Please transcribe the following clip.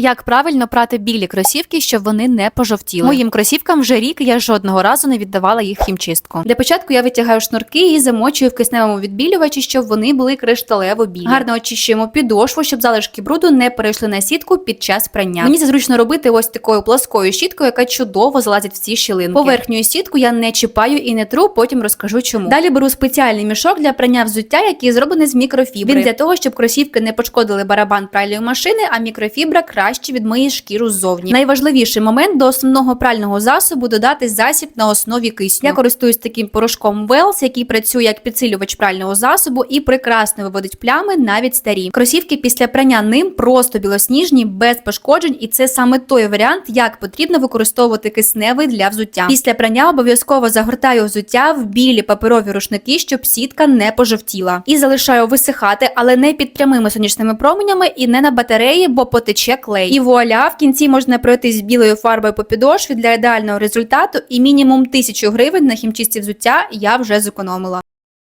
Як правильно прати білі кросівки, щоб вони не пожовтіли? Моїм кросівкам вже рік я жодного разу не віддавала їх в хімчистку. Для початку я витягаю шнурки і замочую в кисневому відбілювачі, щоб вони були кришталево білі. Гарно очищуємо підошву, щоб залишки бруду не перейшли на сітку під час прання. Мені це зручно робити ось такою плоскою щіткою, яка чудово залазить в ці щілинки. Поверхню сітку я не чіпаю і не тру, потім розкажу чому. Далі беру спеціальний мішок для прання взуття, який зроблений з мікрофібри. Він для того, щоб кросівки не пошкодили барабан пральної машини, а мікрофібра краще відмиє шкіру ззовні. Найважливіший момент до основного прального засобу додати засіб на основі кисню. Я користуюсь таким порошком Wells, який працює як підсилювач прального засобу і прекрасно виводить плями навіть старі. Кросівки після прання ним просто білосніжні, без пошкоджень, і це саме той варіант, як потрібно використовувати кисневий для взуття. Після прання обов'язково загортаю взуття в білі паперові рушники, щоб сітка не пожовтіла. І залишаю висихати, але не під прямими сонячними променями і не на батареї, бо потече клей. І вуаля, в кінці можна пройтись білою фарбою по підошві для ідеального результату, і мінімум тисячу гривень на хімчисті взуття я вже зекономила.